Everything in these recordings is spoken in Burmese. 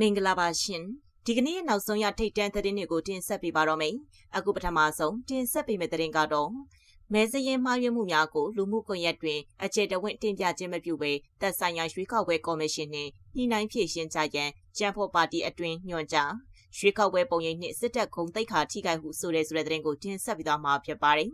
မင်္ဂလာပါရှင်ဒီကနေ့နောက်ဆုံးရထိတ်တန့်သတင်းတွေကိုတင်ဆက်ပေးပါတော့မယ်အခုပထမဆုံးတင်ဆက်ပေးမယ့်သတင်းကတော့မဲစရင်မှားယွင်းမှုများကိုလူမှုကွန်ရက်တွင်အခြေတဝင့်တင်ပြခြင်းမပြုဘဲသက်ဆိုင်ရာရွေးကောက်ပွဲကော်မရှင်နှင့်ညှိနှိုင်းဖြည့်ရှင်းကြရန်ကျန်းဖော်ပါတီအတွင်းညွှန်ကြားရွေးကောက်ပွဲပုံရိပ်နှင့်စစ်တပ်ခုံတိတ်ခါထိခိုက်မှုဆိုတဲ့ဆိုတဲ့သတင်းကိုတင်ဆက်ပေးသွားမှာဖြစ်ပါတယ်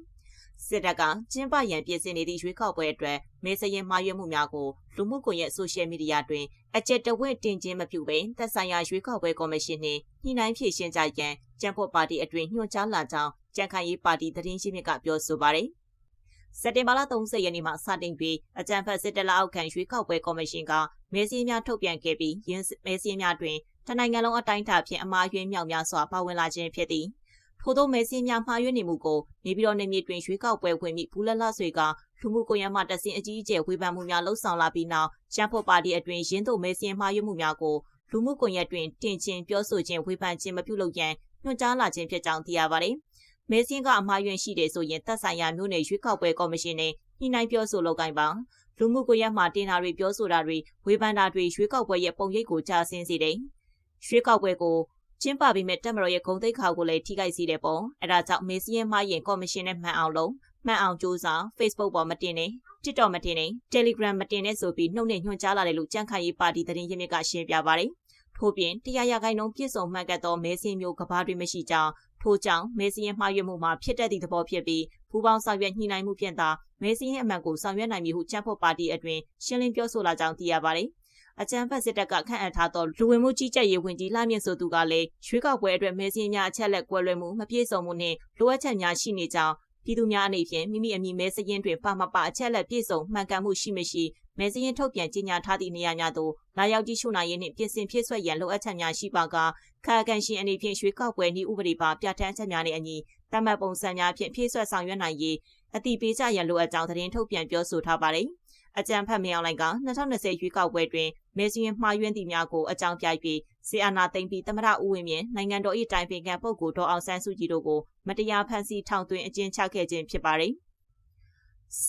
စစ်တပ်ကကျင်းပရန်ပြင်ဆင်နေသည့်ရွေးကောက်ပွဲအတွက်မဲစရင်မှားယွင်းမှုများကိုလူမှုကွန်ရက်ဆိုရှယ်မီဒီယာတွင်အကြက်တဝင့်တင်ခြင်းမပြုဘဲသက်ဆိုင်ရာရွေးကောက်ပွဲကော်မရှင်နှင့်ညှိနှိုင်းဖြည့်ရှင်းကြရန်ကျန်းဖို့ပါတီအတွင်းညွှန်ကြားလာကြောင်းကြံခိုင်ရေးပါတီသတင်းရှိမြစ်ကပြောဆိုပါတယ်စက်တင်ဘာလ30ရက်နေ့မှာစတင်ပြီးအကြံဖတ်စစ်တလအောက်ခံရွေးကောက်ပွဲကော်မရှင်ကမဲစင်းများထုတ်ပြန်ခဲ့ပြီးရင်းမဲစင်းများတွင်တနိုင်ငံလုံးအတိုင်းအတာဖြင့်အမှားယွင်းမြောက်များစွာပါဝင်လာခြင်းဖြစ်သည် ထို့သောမဲစင်းများမှားယွင်းနေမှုကိုနေပြည်တော်နေမြေတွင်ရွေးကောက်ပွဲဝင်ပြီးဘူးလလဆွေကလူမှုကွန်ရက်မှတဆင်အကြီးအကျယ်ဝေဖန်မှုများလှုံ့ဆော်လာပြီးနောက်ချမ်ဖို့ပါတီအတွင်ရင်းတို့မဲစင်းမှားယွင်းမှုများကိုလူမှုကွန်ရက်တွင်တင်ချင်းပြောဆိုခြင်းဝေဖန်ခြင်းမပြုလုပ်ရန်ညွှန်ကြားလာခြင်းဖြစ်ကြောင်းသိရပါတယ်။မဲစင်းကအမှားယွင်းရှိတယ်ဆိုရင်သက်ဆိုင်ရာမျိုးနယ်ရွေးကောက်ပွဲကော်မရှင်နဲ့ညှိနှိုင်းပြောဆိုလုပ်ကိုင်ပါလူမှုကွန်ရက်မှာတင်တာတွေပြောဆိုတာတွေဝေဖန်တာတွေရွေးကောက်ပွဲရဲ့ပုံရိပ်ကိုကြားဆင်းစေတယ်။ရွေးကောက်ပွဲကို ကျင်းပပြီးမဲ့တက်မတော်ရဲ့ဂုံတိတ်ခါကိုလည်းထိခိုက်စေတယ်ပေါ့အဲဒါကြောင့်မေစီယန်မှရင်ကော်မရှင်နဲ့မှန်အောင်လုပ်မှန်အောင်စူးစမ်း Facebook ပေါ်မတင်နဲ့ TikTok မတင်နဲ့ Telegram မတင်နဲ့ဆိုပြီးနှုတ်နဲ့ညွှန်ကြားလာတယ်လို့ကြံ့ခိုင်ရေးပါတီသတင်းရင်းမြစ်ကရှင်းပြပါတယ်ထို့ပြင်တရားရဂိုင်းလုံးပြည့်စုံမှန်ကန်သောမဲစင်းမျိုးကဘာတွေမရှိကြောင်းထို့ကြောင့်မဲစင်းရဲ့မှားယွင်းမှုမှာဖြစ်တတ်သည့်သဘောဖြစ်ပြီးပူပေါင်းဆောင်ရွက်ညှိနှိုင်းမှုဖြင့်သာမဲစင်းရဲ့အမှန်ကိုဆောင်ရွက်နိုင်မည်ဟုချမ်းဖို့ပါတီအတွင်ရှင်းလင်းပြောဆိုလာကြောင်းသိရပါတယ် အကြံဖတ်စစ်တပ်ကခန့်အပ်ထားသောလူဝင်မှုကြီးကြပ်ရေးဝန်ကြီးလှမြင့်ဆိုသူကလည်းရွေးကောက်ပွဲအတွက်မဲစင်းများအချက်လက်ကွဲလွဲမှုမပြည့်စုံမှုနှင့်လိုအပ်ချက်များရှိနေကြောင်းပြည်သူများအနေဖြင့်မိမိအမည်မဲစရင်တွင်ပါမပါအချက်လက်ပြည့်စုံမှန်ကန်မှုရှိမရှိမဲစရင်ထုတ်ပြန်ကြေညာထားသည့်နေရာများသို့လာရောက်ကြည့်ရှုနိုင်ရင်းနှင့်ပြင်ဆင်ဖြည့်ဆွက်ရန်လိုအပ်ချက်များရှိပါကခါကန်ရှင်အနေဖြင့်ရွှေကောက်ပွဲနည်းဥပဒေပါပြဋ္ဌာန်းချက်များနှင့်အညီတမတ်ပုံစံများဖြင့်ဖြည့်ဆွက်ဆောင်ရွက်နိုင်ရေးအတိပေးကြရန်လိုအပ်ကြောင်းသတင်းထုတ်ပြန်ပြောဆိုထားပါသည် အကြံဖတ်မင်းအောင်လိုင်က2020ရွေးကောက်ပွဲတွင်မဲစရင်မှားယွင်းသည့်များကိုအကြောင်းပြပြီးစီအာနာသိမ့်ပြီးသမရဦးဝင်းမြင့်နိုင်ငံတော်၏တိုင်ပင်ခံပုဂ္ဂိုလ်ဒေါ်အောင်ဆန်းစုကြည်တို့ကိုမတရားဖမ်းဆီးထောင်သွင်းအကျဉ်းချခဲ့ခြင်းဖြစ်ပါတယ်။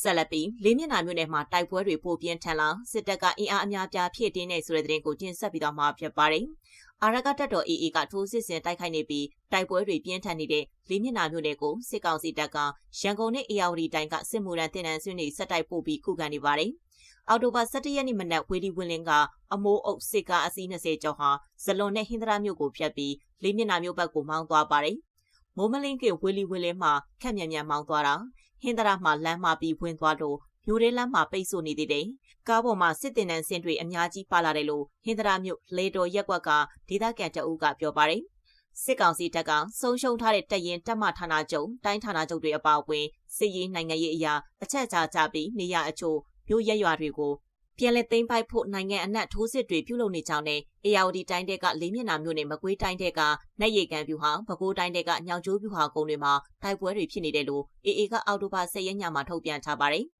ဆက်လက်ပြီးလေးမျက်နှာမြို့နယ်မှာတိုက်ပွဲတွေပိုပြင်းထန်လာစစ်တပ်ကအင်အားအများပြားဖြည့်တင်းနေဆိုတဲ့သတင်းကိုတင်ဆက်ပြီးတော့မှာဖြစ်ပါတယ်။ အာရကတက်တော် AA ကထိုးစစ်ဆင်တိုက်ခိုက်နေပြီးတိုက်ပွဲတွေပြင်းထန်နေတဲ့လေးမျက်နှာမြို့နယ်ကိုစစ်ကောင်စီတပ်ကရန်ကုန်နဲ့အေရဝတီတိုင်းကစစ်မှုရန်တင်နန်းဆွေးနေဆက်တိုက်ပို့ပြီးခုခံနေပါတယ်။အော်တိုဘာ17ရက်နေ့မနက်ဝေဒီဝင်းလင်းကအမိုးအုပ်စစ်ကားအစီး20ကျော်ဟာဇလွန်နဲ့ဟင်္ဒရာမြို့ကိုဖြတ်ပြီးလေးမျက်နှာမြို့ဘက်ကိုမောင်းသွားပါတယ်။မိုးမလင်းကဝေလီဝင်းလင်းမှခက်မြန်မြန်မောင်းသွားတာဟင်္ဒရာမှလမ်းမှပြီးဝင်သွားလို့ မြို့ရဲလမ်းမှာပိတ်ဆို့နေသေးတယ်။ကားပေါ်မှာစစ်တင်နန်းစင်တွေအများကြီးပါလာတယ်လို့ဟင်္ဒရာမြို့လေတော်ရက်ကွက်ကဒေသခံတအုပ်ကပြောပါတယ်။စစ်ကောင်စီတပ်ကဆုံးရှုံးထားတဲ့တပ်ရင်တပ်မဌာနချုပ်တိုင်းဌာနချုပ်တွေအပါအဝင်စစ်ရေးနိုင်ငံရေးအရာအချက်ချာချပြီးနေရအချို့မြို့ရဲရွာတွေကိုပြန်လည်သိမ်းပိုက်ဖို့နိုင်ငံအနှံ့ထိုးစစ်တွေပြုလုပ်နေကြောင်းနဲ့အေယာဝတီတိုင်းတဲ့ကလေးမျက်နှာမြို့နယ်မကွေးတိုင်းတဲ့ကနိုင်ရီကန်ပြူဟာပဲခူးတိုင်းတဲ့ကညောင်ကျိုးပြူဟာကုန်းတွေမှာတိုက်ပွဲတွေဖြစ်နေတယ်လို့အေအေကအော်တိုဘာ10ရက်ညမှာထုတ်ပြန်ထားပါတယ်။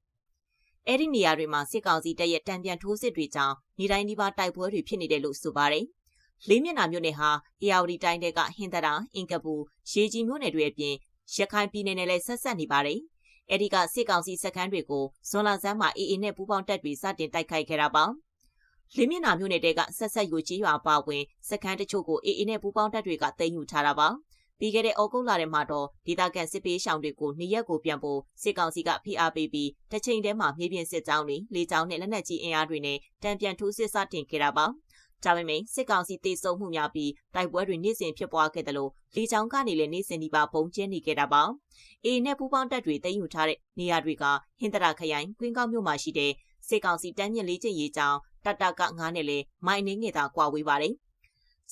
အဲ့ဒီနေရာတွေမှာစစ်ကောင်စီတပ်ရဲ့တံပြန်ထိုးစစ်တွေကြောင့်နေတိုင်းဒီပါတိုက်ပွဲတွေဖြစ်နေတယ်လို့ဆိုပါတယ်။လေးမျက်နှာမြို့နယ်ဟာအေယာဝတီတိုင်းတဲ့ကဟင်္ဒရာအင်ကပူရေကြီးမြို့နယ်တွေအပြင်ရခိုင်ပြည်နယ်နဲ့လည်းဆက်ဆက်နေပါတယ်။အဲဒီကစစ်ကောင်စီစခန်းတွေကိုဇွန်လဆန်းမှာအေအေနဲ့ပူးပေါင်းတပ်တွေစတင်တိုက်ခိုက်ခဲ့တာပါ။လင်းမြနာမြို့နယ်တဲကဆက်ဆက်ယူကြီးရွာပါဝင်စခန်းတချို့ကိုအေအေနဲ့ပူးပေါင်းတပ်တွေကသိမ်းယူထားတာပါ။ ပြီးခဲ့တဲ့ဩဂုတ်လထဲမှာတော့ဒေသခံစစ်ပေးရှောင်တွေကိုနေရက်ကိုပြန်ဖို့စစ်ကောင်စီကဖိအားပေးပြီးတစ်ချိန်တည်းမှာမြေပြင်စစ်ကြောင်းတွေလေကြောင်းနဲ့လက်နက်ကြီးအင်အားတွေနဲ့တံပြန်ထိုးစစ်စတင်ခဲ့တာပါ။ဒါပေမဲ့စစ်ကောင်စီတေဆုံမှုများပြီးတိုက်ပွဲတွေနေ့စဉ်ဖြစ်ပွားခဲ့တယ်လို့လေကြောင်းကနေလည်းနေ့စဉ်ဒီပါပုံကျင်းနေခဲ့တာပါ။အေနဲ့ပူပေါင်းတပ်တွေသိမ်းယူထားတဲ့နေရာတွေကဟင်္ဒရာခရိုင်ကွင်းကောက်မြို့မှာရှိတဲ့စစ်ကောင်စီတန်းမြင့်လေးကျင်းရေးကြောင်းတတက9နဲ့လည်းမိုင်နေငယ်သာကွာဝေးပါတယ်။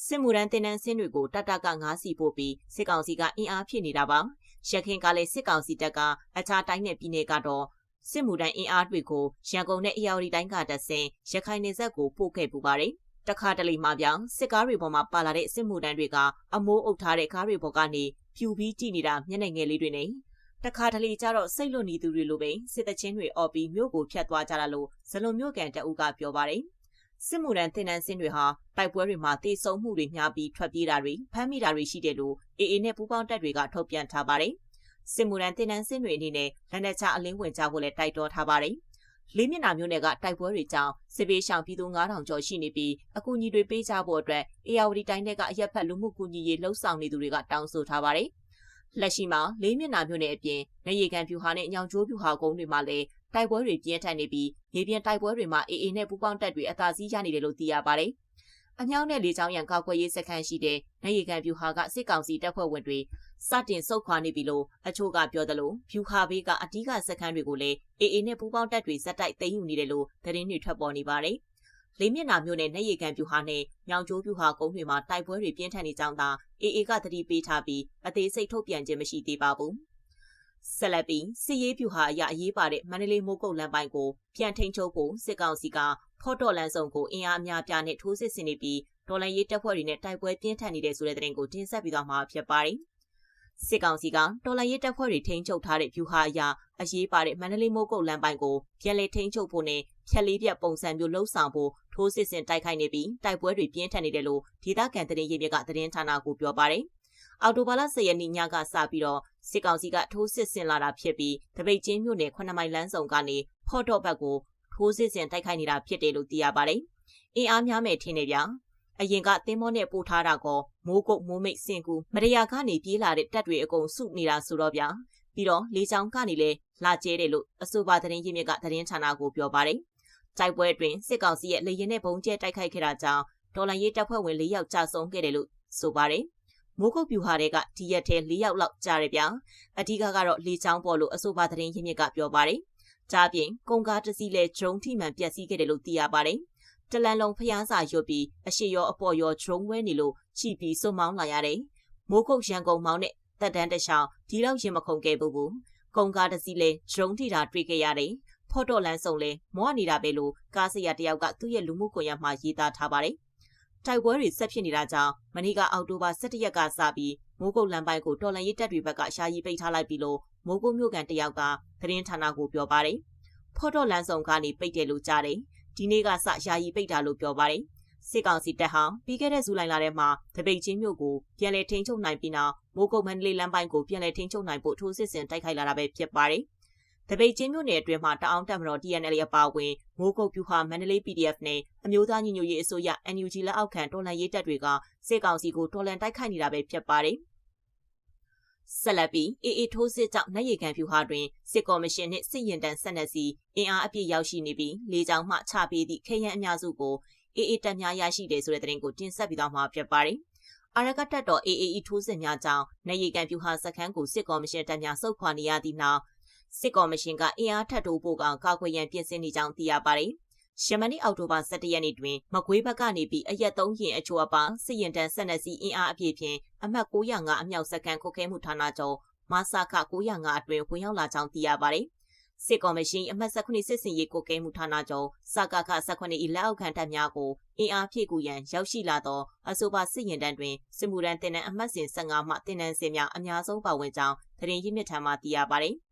စစ်မှုရန်တင်နန်းစင်းတွေကိုတတက9စီပို့ပြီးစစ်ကောင်စီကအင်အားဖြည့်နေတာပါ။ရခိုင်ကလည်းစစ်ကောင်စီတပ်ကအခြားတိုင်းနယ်ပြည်နယ်ကတော့စစ်မှုတန်းအင်အားတွေကိုရန်ကုန်နဲ့အေရဝတီတိုင်းကတဆင်ရခိုင်နယ်စပ်ကိုပို့ခဲ့ပူပါတယ်။တခါတလေမှပြောင်းစစ်ကားတွေပေါ်မှာပါလာတဲ့စစ်မှုတန်းတွေကအမိုးအုပ်ထားတဲ့ကားတွေပေါ်ကနေဖြူပြီးကြည့်နေတာမျက်နှာငယ်လေးတွေနဲ့တခါတလေကျတော့စိတ်လွတ်နေသူတွေလိုပဲစစ်တချင်းတွေအော်ပြီးမြို့ကိုဖျက်သွားကြတာလို့ဇလွန်မြို့ကန်တအုပ်ကပြောပါတယ် စစ်မှုရန်တင်နန်းစင်းတွေဟာတိုက်ပွဲတွေမှာတေဆုံမှုတွေများပြီးထွက်ပြေးတာတွေဖမ်းမိတာတွေရှိတယ်လို့အေအေနဲ့ပူးပေါင်းတပ်တွေကထုတ်ပြန်ထားပါတယ်စစ်မှုရန်တင်နန်းစင်းတွေအနေနဲ့လက်နက်ချအလင်းဝင်ကြဖို့လည်းတိုက်တွန်းထားပါတယ်လေးမျက်နှာမျိုးနယ်ကတိုက်ပွဲတွေကြောင့်စစ်ပေးရှောင်ပြည်သူ9000ကျော်ရှိနေပြီးအကူအညီတွေပေးကြဖို့အတွက်အေယာဝတီတိုင်းကအရက်ဖက်လူမှုကူညီရေးလှုပ်ဆောင်နေသူတွေကတောင်းဆိုထားပါတယ်။လက်ရှိမှာလေးမျက်နှာမျိုးနယ်အပြင်နေရီကန်ဖြူဟာနဲ့ညောင်ကျိုးဖြူဟာကုန်းတွေမှာလည်း တိုက်ပွဲတွေပြင်းထန်နေပြီးမြေပြင်တိုက်ပွဲတွေမှာအေအေနဲ့ပူးပေါင်းတပ်တွေအသာစီးရနေတယ်လို့သိရပါတယ်။အညောင်းနဲ့လေချောင်းရံကောက်ွယ်ရေးစခန်းရှိတဲ့နေရီကန်ဖြူဟာကစစ်ကောင်စီတပ်ဖွဲ့ဝင်တွေစတင်ဆုတ်ခွာနေပြီလို့အချို့ကပြောသလိုဖြူခါဘေးကအ धिक စခန်းတွေကိုလည်းအေအေနဲ့ပူးပေါင်းတပ်တွေဇက်တိုက်သိမ်းယူနေတယ်လို့သတင်းတွေထွက်ပေါ်နေပါတယ်။လေးမျက်နှာမျိုးနဲ့နှက်ရည်ကန်ပြူဟာနဲ့ညောင်ကျိုးပြူဟာကုန်းတွေမှာတိုက်ပွဲတွေပြင်းထန်နေကြောင်းသာအေအေကသတိပေးထားပြီးအသေးစိတ်ထုတ်ပြန်ခြင်းမရှိသေးပါဘူး။ ဆက်လက်ပြီးစစ်ရေးပြူဟာအရာအရေးပါတဲ့မန္တလေးမိုးကုတ်လမ်းပိုင်းကိုပြန်ထိန်ချုပ်ဖို့စစ်ကောင်စီကဖော့တော်လန်ဆောင်ကိုအင်အားအများပြားနဲ့ထိုးစစ်ဆင်နေပြီးဒေါ်လာရေးတပ်ဖွဲ့တွေနဲ့တိုက်ပွဲပြင်းထန်နေတဲ့ဆိုတဲ့သတင်းကိုတင်ဆက်ပြီးတော့မှာဖြစ်ပါတယ်။စစ်ကောင်စီကတော်လှန်ရေးတပ်ဖွဲ့တွေထိန်းချုပ်ထားတဲ့ဖြူဟာအရာအရေးပါတဲ့မန္တလေးမိုးကုတ်လမ်းပိုင်းကိုပြန်လည်ထိန်းချုပ်ဖို့နဲ့ဖြက်လေးပြတ်ပုံစံမျိုးလှုပ်ဆောင်ဖို့ထိုးစစ်ဆင်တိုက်ခိုက်နေပြီးတိုက်ပွဲတွေပြင်းထန်နေတယ်လို့ဒေသခံသတင်းရင်းမြစ်ကသတင်းဌာနကိုပြောပါတယ်။ အော်တိုဘာလ10ရက်နေ့ညကစပြီးတော့စစ်ကောင်စီကထိုးစစ်ဆင်လာတာဖြစ်ပြီးတပိတ်ချင်းမြို့နယ်9မိုင်လမ်းဆောင်ကနေဖော့တော့ဘက်ကိုထိုးစစ်ဆင်တိုက်ခိုက်နေတာဖြစ်တယ်လို့သိရပါတယ်။အင်အားများမဲ့ထင်းနေဗျာအရင်ကသင်းမောနဲ့ပို့ထားတာကောမိုးကုတ်မိုးမိတ်စင်ကူမရယာကနေပြေးလာတဲ့တက်တွေအကုန်စုနေတာဆိုတော့ဗျာပြီးတော့လေချောင်းကနေလဲလာကျဲတယ်လို့အဆိုပါသတင်းရင်းမြစ်ကသတင်းဌာနကိုပြောပါတယ်တိုက်ပွဲအတွင်းစစ်ကောင်စီရဲ့လေရင်နဲ့ဘုံကျဲတိုက်ခိုက်ခဲ့တာကြောင့်ဒေါ်လာရေးတပ်ဖွဲ့ဝင်၄ယောက်ကြာဆုံးခဲ့တယ်လို့ဆိုပါတယ် မိုးကုတ်ပြူဟာတွေကဒီရက်ထဲ၄ယောက်လောက်ကြာတယ်ဗျာအဓိကကတော့လေချောင်းပေါ်လို့အဆိုပါသတင်းရင်းမြစ်ကပြောပါတယ်ကြားပြင်ကုန်ကားတစ်စီးလဲဂျုံထိမှန်ပျက်စီးခဲ့တယ်လို့သိရပါတယ်တလန်လုံးဖျားစာရွတ်ပြီးအရှိရောအပေါ်ရောဒရုန်းဝဲနေလို့ချီပြီးစွမောင်းလာရတယ်။မိုးကုတ်ရန်ကုန်မောင်းနဲ့တက်တန်းတချောင်းဒီလောက်ရင်မခုန်ခဲ့ဘူးဘူး။ကုံကားတစ်စီးလဲဒရုန်းထိတာတွေ့ခဲ့ရတယ်။ဖော့တော့လန်းစုံလဲမောနေတာပဲလို့ကားစရာတယောက်ကသူ့ရဲ့လူမှုကွန်ရက်မှာရေးသားထားပါတယ်။ တိုက်ပွဲတွေဆက်ဖြစ်နေတာကြောင့်မနေ့ကအောက်တိုဘာ17ရက်ကစပြီးမိုးကုတ်လမ်းပိုင်းကိုတော်လန်ရေးတပ်တွေဘက်ကရှာရီပိတ်ထားလိုက်ပြီးလို့မိုးကုတ်မြို့ကန်တယောက်ကသတင်းဌာနကိုပြောပါတယ်။ဖော့တော့လန်းစုံကနေပိတ်တယ်လို့ကြားတယ်ဒီနေ့ကစယာယီပိတ်တာလို့ပြောပါတယ်စစ်ကောင်စီတပ်ဟာပြီးခဲ့တဲ့ဇူလိုင်လထဲမှာတပိတ်ချင်းမြို့ကိုပြန်လည်ထိန်းချုပ်နိုင်ပြီးနောက်မိုးကုတ်မန္တလေးလမ်းပိုင်းကိုပြန်လည်ထိန်းချုပ်နိုင်ဖို့ထိုးစစ်ဆင်တိုက်ခိုက်လာတာပဲဖြစ်ပါတယ်။ တပိတ်ချင်းမြို့နယ်အတွင်းမှာတအောင်တပ်မတော် TNL အပါအဝင်မိုးကုတ်ပြူဟာမန္တလေး PDF နဲ့အမျိုးသားညီညွတ်ရေးအစိုးရ NUG လက်အောက်ခံတော်လှန်ရေးတပ်တွေကစစ်ကောင်စီကိုတော်လှန်တိုက်ခိုက်နေတာပဲဖြစ်ပါတယ်။ဆက်လက်ပြီးအေအေထိုးစစ်ကြောင့်နိုင်ရီကန်ဖြူဟာတွင်စစ်ကော်မရှင်နှင့်စစ်ရင်တန်းဆက်နက်စီအင်အားအပြည့်ရောက်ရှိနေပြီးလေကြောင်းမှချပေးသည့်ခရမ်းအများစုကိုအေအေတပ်များရရှိတယ်ဆိုတဲ့သတင်းကိုတင်ဆက်ပြီးတော့မှာဖြစ်ပါတယ်။အာရကတက်တော် AAE ထိုးစစ်များကြောင့်နိုင်ရီကန်ဖြူဟာစခန်းကိုစစ်ကော်မရှင်တပ်များစုပ်ခွာနေရသည့်နောက် စစ်ကော်မရှင်ကအင်အားထပ်တိုးဖို့ကကာကွယ်ရန်ပြင်ဆင်နေကြောင်းသိရပါတယ်။ရှမနီအောက်တိုဘာ17ရက်နေ့တွင် မကွေးဘက်ကနေပြီးအရက်သုံးရင်အချို့အပါစစ်ရင်တန်းဆက်နက်စီအင်အားအပြည့်ဖြင့်အမှတ်905အမြောက်စကန်ခုတ်ခဲမှုဌာနချုပ်မဆာခ905အတွင်ဝင်ရောက်လာကြောင်းသိရပါတယ်။စစ်ကော်မရှင်အမှတ်19စစ်စင်ရေးကိုကဲမှုဌာနချုပ်စကခ18ဤလက်အောက်ခံတပ်များကိုအင်အားဖြည့်ကူရန်ရောက်ရှိလာသောအဆိုပါစစ်ရင်တန်းတွင်စစ်မှုရန်တင်နန်းအမှတ်စဉ်15မှတင်နန်းစင်များအများဆုံးပါဝင်ကြောင်းသတင်းရင်းမြစ်ထံမှသိရပါတယ်။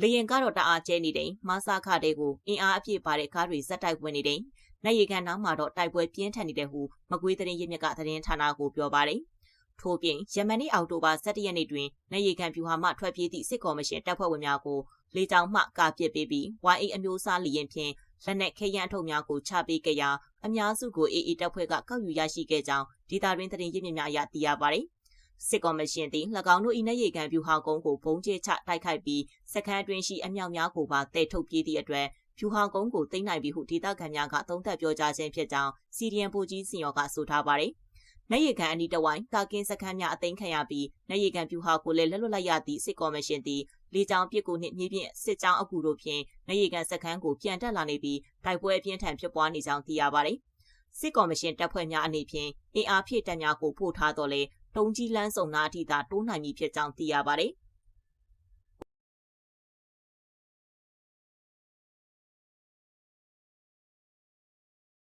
လေရင်ကတော့တအားကျဲနေတယ်မဆာခတဲ့ကိုအင်အားအပြည့်ပါတဲ့ကားတွေဇက်တိုက်ဝင်နေတယ်နိုင်ရီကန်နောက်မှာတော့တိုက်ပွဲပြင်းထန်နေတယ်ဟုမကွေးသတင်းရင်းမြစ်ကသတင်းဌာနကိုပြောပါတယ်ထို့ပြင်ယမန်နေ့အောက်တိုဘာ17ရက်နေ့တွင်နိုင်ရီကန်ဖြူဟာမှထွက်ပြေးသည့်စစ်ကော်မရှင်တပ်ဖွဲ့ဝင်များကိုလေကြောင်းမှကာပစ်ပေးပြီး YA အမျိုးအစားလီရင်ဖြင့်လက်နက်ခဲယမ်းအထုပ်များကိုချပေးခဲ့ရာအများစုကို AA တပ်ဖွဲ့ကကောက်ယူရရှိခဲ့ကြောင်းဒေတာတွင်သတင်းရင်းမြစ်များအရသိရပါတယ်။ စစ်ကော်မရှင်သည်၎င်းတို့၏နေရီကန်ဖြူဟာကုန်းကိုဘုံကျဲချတိုက်ခိုက်ပြီးစခန်းတွင်ရှိအမြောက်များကိုပါတဲထုတ်ပြေးသည့်အတွက်ဖြူဟာကုန်းကိုသိမ်းနိုင်ပြီဟုဒေသခံများကသုံးသပ်ပြောကြားခြင်းဖြစ်ကြောင်းစီဒီအန်ပူကြီးစင်ရောကဆိုထားပါတယ်။နေရီကန်အနီးတဝိုင်းကာကင်းစခန်းများအသိမ်းခံရပြီးနေရီကန်ဖြူဟာကိုလည်းလက်လွတ်လိုက်ရသည့်စစ်ကော်မရှင်သည်လေကြောင်းပစ်ကူနှင့်မြေပြင်စစ်ကြောင်းအကူတို့ဖြင့်နေရီကန်စခန်းကိုပြန်တက်လာနေပြီးတိုက်ပွဲအပြင်းထန်ဖြစ်ပွားနေကြောင်းသိရပါတယ်။စစ်ကော်မရှင်တပ်ဖွဲ့များအနေဖြင့်အင်အားဖြည့်တပ်များကိုပို့ထားတော့လေ တုံးကြီးလန်းစုံနာအထိသာတိုးနိုင်ပြီဖြစ်ကြောင်းသိရပါတယ်